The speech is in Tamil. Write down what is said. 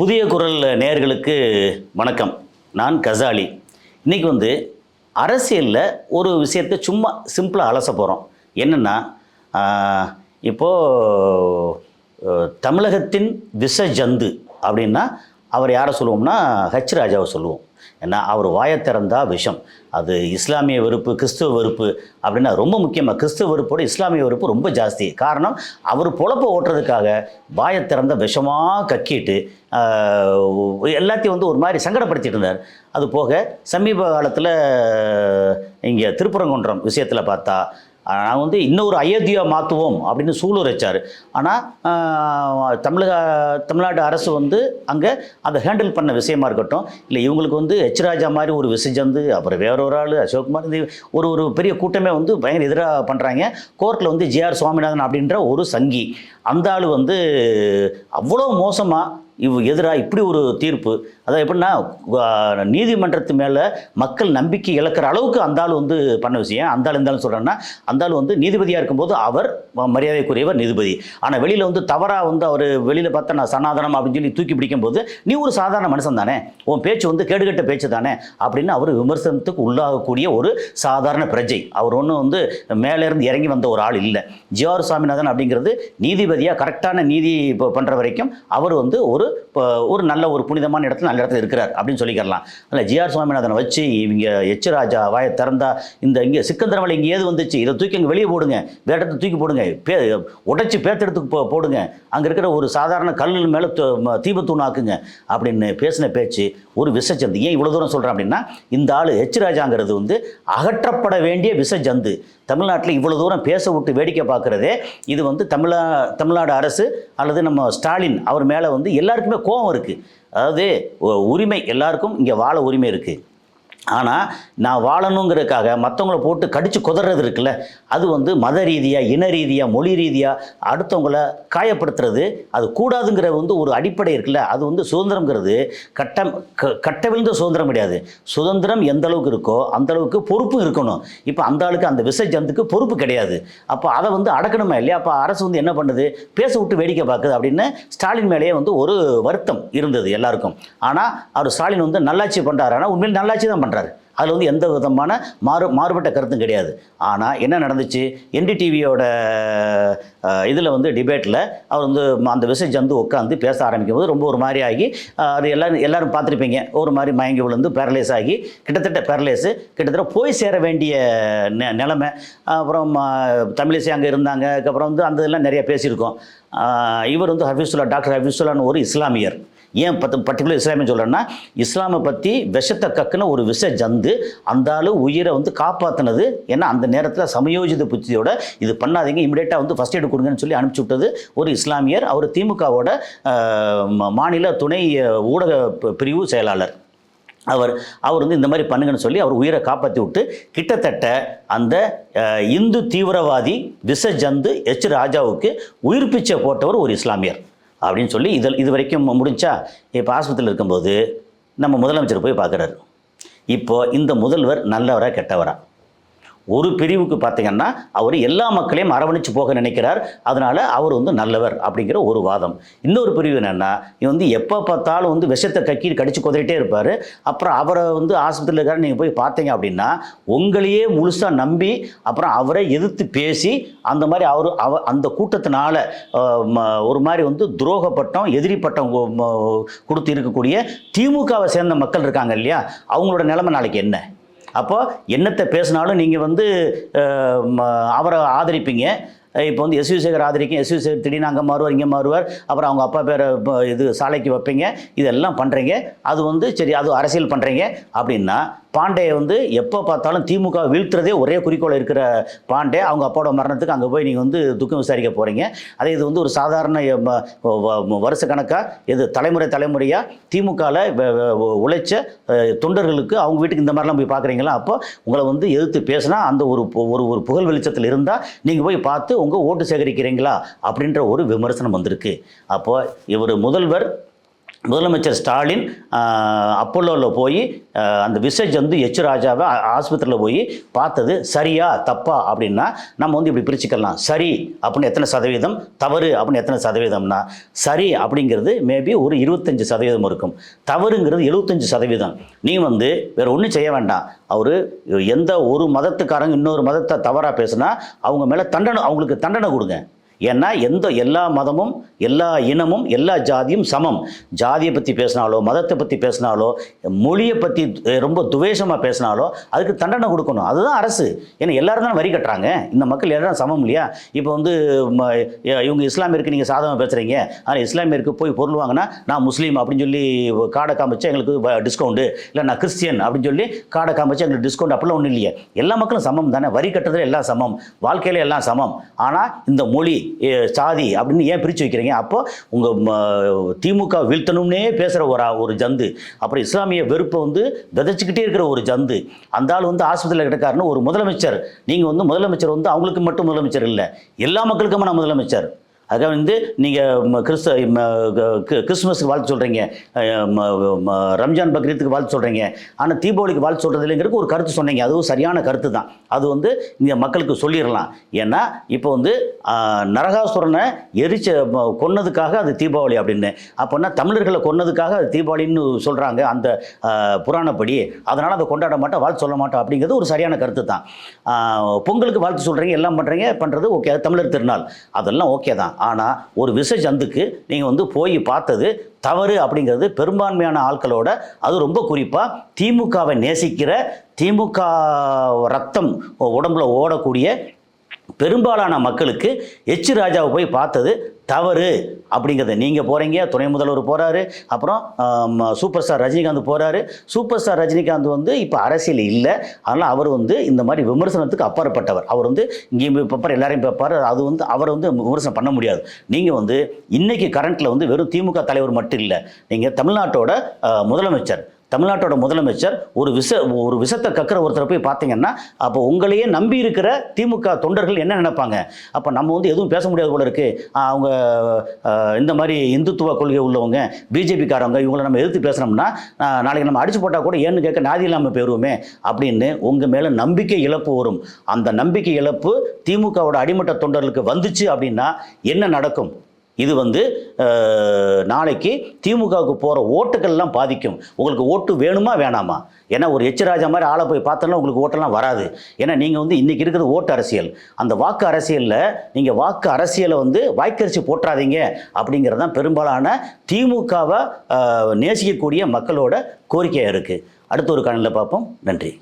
புதிய குரல் நேயர்களுக்கு வணக்கம். நான் கசாலி. இன்றைக்கி வந்து அரசியலில் ஒரு விஷயத்தை சும்மா சிம்பிளாக அலச போகிறோம் என்னென்னா இப்போது தமிழகத்தின் விஷ ஜந்து அப்படின்னா அவர் யாரை சொல்லுவோம்னா ஹச் ராஜாவை சொல்லுவோம். ஏன்னா அவர் வாயை திறந்தா விஷம். அது இஸ்லாமிய வெறுப்பு கிறிஸ்துவ வெறுப்பு அப்படின்னா ரொம்ப முக்கியமாக கிறிஸ்துவ வெறுப்போட இஸ்லாமிய வெறுப்பு ரொம்ப ஜாஸ்தி. காரணம் அவர் பொழப்ப ஓட்டுறதுக்காக வாயை திறந்த விஷமாக கக்கிட்டு எல்லாத்தையும் வந்து ஒரு மாதிரி சங்கடப்படுத்திட்டு இருந்தார். அது போக சமீப காலத்தில் இங்கே திருப்பரங்குன்றம் விஷயத்தில் பார்த்தா நான் வந்து இன்னொரு அயோத்தியா மாற்றுவோம் அப்படின்னு சூழல் வச்சார் ஆனால் தமிழக தமிழ்நாடு அரசு வந்து அங்கே அதை ஹேண்டில் பண்ண விஷயமா இருக்கட்டும் இல்லை இவங்களுக்கு வந்து ஹெச் ராஜா மாதிரி ஒரு விசிஜந்து அப்புறம் வேற ஒரு ஆள் அசோக்குமார் இந்த ஒரு ஒரு பெரிய கூட்டமே வந்து பயங்கர எதிராக பண்ணுறாங்க கோர்ட்டில் வந்து ஜேஆர் சுவாமிநாதன் அப்படின்ற ஒரு சங்கி. அந்த ஆள் வந்து அவ்வளோ மோசமாக இவ் எதிராக இப்படி ஒரு தீர்ப்பு. அதாவது எப்படின்னா நீதிமன்றத்து மேலே மக்கள் நம்பிக்கை இழக்கிற அளவுக்கு அந்த ஆள் வந்து பண்ண விஷயம். அந்த ஆள் இருந்தாலும் சொல்கிறேன்னா அந்த ஆள் வந்து நீதிபதியாக இருக்கும்போது அவர் மரியாதைக்குரியவர் நீதிபதி. ஆனால் வெளியில் வந்து தவறாக வந்து அவர் வெளியில் பார்த்தா நான் சனாதனம் அப்படின்னு சொல்லி தூக்கி பிடிக்கும்போது நீ ஒரு சாதாரண மனுஷன் தானே? உன் பேச்சு வந்து கேடுகட்ட பேச்சு தானே? அப்படின்னு அவர் விமர்சனத்துக்கு உள்ளாகக்கூடிய ஒரு சாதாரண பிரஜை. அவர் ஒன்றும் வந்து மேலேருந்து இறங்கி வந்த ஒரு ஆள் இல்லை. ஜிஆர் சுவாமிநாதன் அப்படிங்கிறது நீதிபதியாக கரெக்டான நீதி இப்போ பண்ணுற வரைக்கும் அவர் வந்து ஒரு இப்போ ஒரு நல்ல ஒரு புனிதமான இடத்துல நல்ல இடத்துல இருக்கிறார் அப்படின்னு சொல்லிக்கலாம் அதில் ஜிஆர் சுவாமிநாதனை வச்சு இவங்க எச் ராஜா வாயை திறந்தா இந்த இங்கே சிக்கந்தரமலை இங்கே ஏது வந்துச்சு? இதை தூக்கி அங்கே வெளியே போடுங்க. வேற இடத்துல தூக்கி போடுங்க. பே உடைச்சி பேத்தெடுத்து போ போடுங்க. அங்கே இருக்கிற ஒரு சாதாரண கல் மேலே தீபத்தூணாக்குங்க அப்படின்னு பேசின பேச்சு ஒரு விசஜந்து. ஏன் இவ்வளோ தூரம் சொல்கிறேன் அப்படின்னா இந்த ஆள் எச் ராஜாங்கிறது வந்து அகற்றப்பட வேண்டிய விசஜந்து. தமிழ்நாட்டில் இவ்வளோ தூரம் பேச விட்டு வேடிக்கை பார்க்குறதே இது வந்து தமிழா தமிழ்நாடு அரசு அல்லது நம்ம ஸ்டாலின் அவர் மேலே வந்து எல்லாருக்குமே கோபம் இருக்குது அதாவது உரிமை எல்லாருக்கும் இங்கே வாழ உரிமை இருக்குது ஆனால் நான் வாழணுங்கிறதுக்காக மற்றவங்கள போட்டு கடித்து குதறது இருக்குல்ல அது வந்து மத ரீதியாக இன ரீதியாக மொழி ரீதியாக அடுத்தவங்கள காயப்படுத்துறது அது கூடாதுங்கிற வந்து ஒரு அடிப்படை இருக்குல்ல அது வந்து சுதந்திரங்கிறது கட்டம் க கட்டவிழ்ந்த சுதந்திரம் கிடையாது. சுதந்திரம் எந்த அளவுக்கு இருக்கோ அந்த அளவுக்கு பொறுப்பு இருக்கணும். இப்போ அந்த ஆளுக்கு அந்த விச ஜந்துக்கு பொறுப்பு கிடையாது. அப்போ அதை வந்து அடக்கணுமா இல்லையா? அப்போ அரசு வந்து என்ன பண்ணுது? பேச விட்டு வேடிக்கை பார்க்குது அப்படின்னு ஸ்டாலின் மேலேயே வந்து ஒரு வருத்தம் இருந்தது எல்லாருக்கும். ஆனால் அவர் ஸ்டாலின் வந்து நல்லாட்சி பண்ணுறாரு ஆனால் உண்மையில் நல்லாட்சி தான் பண்ணுறாரு அதில் வந்து எந்த விதமான மாறு மாறுபட்ட கருத்தும் கிடையாது. ஆனால் என்ன நடந்துச்சு? என்டிடிவியோட இதில் வந்து டிபேட்டில் அவர் வந்து அந்த விசை வந்து உட்காந்து பேச ஆரம்பிக்கும் போது ரொம்ப ஒரு மாதிரி ஆகி அது எல்லாரும் எல்லோரும் பார்த்துருப்பீங்க. ஒரு மாதிரி மயங்கி விழுந்து பேரலைஸ் ஆகி கிட்டத்தட்ட பேரலைஸு கிட்டத்தட்ட போய் சேர வேண்டிய நெ நிலமை. அப்புறம் தமிழிசை அங்கே இருந்தாங்க. அதுக்கப்புறம் வந்து அந்த இதெல்லாம் நிறைய பேசியிருக்கோம். இவர் வந்து ஹஃபீசுல்லா டாக்டர் ஹஃபீசுல்லான்னு ஒரு இஸ்லாமியர். ஏன் பத்து பர்டிகுலர் இஸ்லாமிய சொல்கிறேன்னா இஸ்லாமை பற்றி விஷத்தை கக்குன ஒரு விஷ ஜந்து அந்த ஆளு உயிரை வந்து காப்பாற்றினது ஏன்னா அந்த நேரத்தில் சமயோஜித புத்தியோட இது பண்ணாதீங்க இமிடியேட்டாக வந்து ஃபஸ்ட் எய்டு கொடுங்கன்னு சொல்லி அனுப்பிச்சி விட்டது ஒரு இஸ்லாமியர். அவர் திமுகவோட மாநில துணை ஊடக பிரிவு செயலாளர். அவர் அவர் வந்து இந்த மாதிரி பண்ணுங்கன்னு சொல்லி அவர் உயிரை காப்பாற்றி விட்டு கிட்டத்தட்ட அந்த இந்து தீவிரவாதி விஷ ஜந்து எச் ராஜாவுக்கு உயிர் பிச்சை போட்டவர் ஒரு இஸ்லாமியர். அப்படின்னு சொல்லி இதில் இது வரைக்கும் முடிஞ்சா இப்போ ஆஸ்பத்திரியில் இருக்கும்போது நம்ம முதலமைச்சர் போய் பார்க்குறாரு. இப்போது இந்த முதல்வர் நல்லவரா கெட்டவரா? ஒரு பிரிவுக்கு பார்த்தீங்கன்னா அவர் எல்லா மக்களையும் அரவணைச்சு போக நினைக்கிறார். அதனால் அவர் வந்து நல்லவர் அப்படிங்கிற ஒரு வாதம். இன்னொரு பிரிவு என்னென்னா இவன் வந்து எப்போ பார்த்தாலும் வந்து விஷத்தை கக்கி கடிச்சு குதிரிட்டே இருப்பார். அப்புறம் அவரை வந்து ஆஸ்பத்திரியில் இருக்காரு நீங்கள் போய் பார்த்தீங்க அப்படின்னா உங்களையே முழுசாக நம்பி அப்புறம் அவரை எதிர்த்து பேசி அந்த மாதிரி அவர் அவ அந்த கூட்டத்தினால ம- ஒரு மாதிரி வந்து துரோகப்பட்டம் எதிரி பட்டம் கொடுத்து இருக்கக்கூடிய திமுகவை சேர்ந்த மக்கள் இருக்காங்க இல்லையா? அவங்களோட நிலைமை நாளைக்கு என்ன? அப்போ என்னத்தை பேசினாலும் நீங்கள் வந்து ம, அவரை ஆதரிப்பீங்க. இப்போ வந்து எஸ்யூ சேகர் ஆதரிக்கும் எஸ்வி சேகர் திடீர்னு அங்கே மாறுவார் இங்கே மாறுவார். அப்புறம் அவங்க அப்பா பேரை இப்போ இது சாலைக்கு வைப்பீங்க. இதெல்லாம் பண்ணுறீங்க அது வந்து சரி அது அரசியல் பண்ணுறீங்க அப்படின்னா பாண்டே வந்து எப்போ பார்த்தாலும் திமுக வீழ்த்துறதே ஒரே குறிக்கோள் இருக்கிற பாண்டே அவங்க அப்பாவோட மரணத்துக்கு அங்கே போய் நீங்கள் வந்து துக்கம் விசாரிக்க போகிறீங்க அதே இது வந்து ஒரு சாதாரண வ- வருஷ கணக்காக இது தலைமுறை தலைமுறையாக திமுகவில் உழைச்ச தொண்டர்களுக்கு அவங்க வீட்டுக்கு இந்த மாதிரிலாம் போய் பார்க்குறீங்களா? அப்போ உங்களை வந்து எதிர்த்து பேசினா அந்த ஒரு பு- ஒரு ஒரு புகழ் வெளிச்சத்தில் இருந்தால் நீங்கள் போய் பார்த்து உங்கள் ஓட்டு சேகரிக்கிறீங்களா? அப்படின்ற ஒரு விமர்சனம் வந்திருக்கு. அப்போ இவர் முதல்வர் முதலமைச்சர் ஸ்டாலின் அப்போலோவில் போய் அந்த விசேஜ் வந்து எச் ராஜாவை ஆஸ்பத்திரியில் போய் பார்த்தது சரியா தப்பா அப்படின்னா நம்ம வந்து இப்படி பிரிச்சுக்கலாம். சரி அப்படின்னு எத்தனை சதவீதம்? தவறு அப்படின்னு எத்தனை சதவீதம்னா சரி அப்படிங்கிறது மேபி ஒரு இருபத்தஞ்சி சதவீதம் இருக்கும். தவறுங்கிறது எழுபத்தஞ்சி சதவீதம். நீ வந்து வேறு ஒன்றும் செய்ய வேண்டாம். அவர் எந்த ஒரு மதத்துக்காரங்க இன்னொரு மதத்தை தவறாக பேசுனா அவங்க மேலே தண்டனை அவங்களுக்கு தண்டனை கொடுங்க. ஏன்னா எந்த எல்லா மதமும் எல்லா இனமும் எல்லா ஜாதியும் சமம். ஜாதியை பற்றி பேசினாலோ மதத்தை பற்றி பேசினாலோ மொழியை பற்றி ரொம்ப துவேஷமாக பேசினாலோ அதுக்கு தண்டனை கொடுக்கணும். அதுதான் அரசு. ஏன்னா எல்லாரும் தான் வரி கட்டுறாங்க. இந்த மக்கள் எல்லாரும் சமம் இல்லையா? இப்போ வந்து ம, இவங்க இஸ்லாமியருக்கு நீங்கள் சாதகமாக பேசுகிறீங்க ஆனால் இஸ்லாமியருக்கு போய் பொருள் வாங்கினா நான் முஸ்லீம் அப்படின்னு சொல்லி காடை காமிச்சு எங்களுக்கு டிஸ்கவுண்டு இல்லை நான் கிறிஸ்டியன் அப்படின்னு சொல்லி காடை காமிச்சு எங்களுக்கு டிஸ்கவுண்ட் அப்படிலாம் ஒன்றும் இல்லையே. எல்லா மக்களும் சமம் தானே. வரி கட்டுறதுல எல்லாம் சமம். வாழ்க்கையில் எல்லாம் சமம். ஆனால் இந்த மொழி சாதி அப்படின்னு ஏன் பிரித்து வைக்கிறீங்க? அப்போ உங்கள் திமுக வீழ்த்தணும்னே பேசுகிற ஒரு ஒரு ஜந்து. அப்புறம் இஸ்லாமிய வெறுப்பை வந்து விதைச்சிக்கிட்டே இருக்கிற ஒரு ஜந்து. அந்த ஆள் வந்து ஆஸ்பத்திரியில் கிடக்காருன்னு ஒரு முதலமைச்சர். நீங்கள் வந்து முதலமைச்சர் வந்து அவங்களுக்கு மட்டும் முதலமைச்சர் இல்லை. எல்லா மக்களுக்குமான முதலமைச்சர். அதுக்காக வந்து நீங்கள் கிறிஸ்த ம, க- வாழ்த்து சொல்கிறீங்க ரம்ஜான் பக்ரீத்துக்கு வாழ்த்து சொல்கிறீங்க ஆனால் தீபாவளிக்கு வாழ்த்து சொல்கிறது இல்லைங்கிறதுக்கு ஒரு கருத்து சொன்னீங்க. அதுவும் சரியான கருத்து தான் அது வந்து இங்கே மக்களுக்கு சொல்லிடலாம். ஏன்னா இப்போ வந்து நரகாசுரனை எரிச்ச கொன்னதுக்காக அது தீபாவளி அப்படின்னு. அப்போனா தமிழர்களை கொன்னதுக்காக அது தீபாவளின்னு சொல்கிறாங்க அந்த புராணப்படி. அதனால் அதை கொண்டாட மாட்டோம் வாழ்த்து சொல்ல மாட்டோம் அப்படிங்கிறது ஒரு சரியான கருத்து தான் பொங்கலுக்கு வாழ்த்து சொல்கிறீங்க எல்லாம் பண்ணுறீங்க பண்ணுறது ஓகே. அது தமிழர் திருநாள். அதெல்லாம் ஓகே தான். ஆனால் ஒரு விச ஜந்துக்கு நீங்கள் வந்து போய் பார்த்தது தவறு அப்படிங்கிறது பெரும்பான்மையான ஆட்களோட அது ரொம்ப குறிப்பாக திமுகவை நேசிக்கிற திமுக ரத்தம் உடம்புல ஓடக்கூடிய பெரும்பாலான மக்களுக்கு எச் ராஜாவை போய் பார்த்தது தவறு. அப்படிங்கிறத நீங்கள் போகிறீங்க துணை முதல்வர் போகிறாரு அப்புறம் சூப்பர் ஸ்டார் ரஜினிகாந்த் போகிறாரு சூப்பர் ஸ்டார் ரஜினிகாந்த் வந்து இப்போ அரசியல் இல்லை. அதனால் அவர் வந்து இந்த மாதிரி விமர்சனத்துக்கு அப்பாற்பட்டவர். அவர் வந்து இங்கேயும் போய் பார்ப்பார் எல்லாரையும் பார்ப்பார் அது வந்து அவர் வந்து விமர்சனம் பண்ண முடியாது. நீங்கள் வந்து இன்றைக்கி கரண்ட்டில் வந்து வெறும் திமுக தலைவர் மட்டும் இல்லை. நீங்கள் தமிழ்நாட்டோட முதலமைச்சர் தமிழ்நாட்டோட முதலமைச்சர் ஒரு விச ஒரு விஷத்தை கக்கிற ஒருத்தரை போய் பார்த்தீங்கன்னா அப்போ உங்களையே நம்பி இருக்கிற திமுக தொண்டர்கள் என்ன நினைப்பாங்க? அப்போ நம்ம வந்து எதுவும் பேச முடியாது போல இருக்கு. அவங்க இந்த மாதிரி இந்துத்துவ கொள்கை உள்ளவங்க பிஜேபிக்காரவங்க இவங்களை நம்ம எதிர்த்து பேசுனோம்னா நாளைக்கு நம்ம அடிச்சு போட்டால் கூட ஏன்னு கேட்க நாதி இல்லாமல் போயிடுவோமே அப்படின்னு உங்கள் மேலே நம்பிக்கை இழப்பு வரும். அந்த நம்பிக்கை இழப்பு திமுகவோட அடிமட்ட தொண்டர்களுக்கு வந்துச்சு அப்படின்னா என்ன நடக்கும்? இது வந்து நாளைக்கு திமுகவுக்கு போகிற ஓட்டுகள்லாம் பாதிக்கும். உங்களுக்கு ஓட்டு வேணுமா வேணாமா? ஏன்னா ஒரு எச்சராஜா மாதிரி ஆளை போய் பார்த்தோன்னா உங்களுக்கு ஓட்டெல்லாம் வராது. ஏன்னா நீங்கள் வந்து இன்றைக்கி இருக்கிறது ஓட்டு அரசியல். அந்த வாக்கு அரசியலில் நீங்கள் வாக்கு அரசியலை வந்து வாய்க்கரிசி போட்டுறாதீங்க அப்படிங்கிறது தான் பெரும்பாலான திமுகவை நேசிக்கக்கூடிய மக்களோட கோரிக்கையாக இருக்குது அடுத்த ஒரு காணொலியில் பார்ப்போம். நன்றி.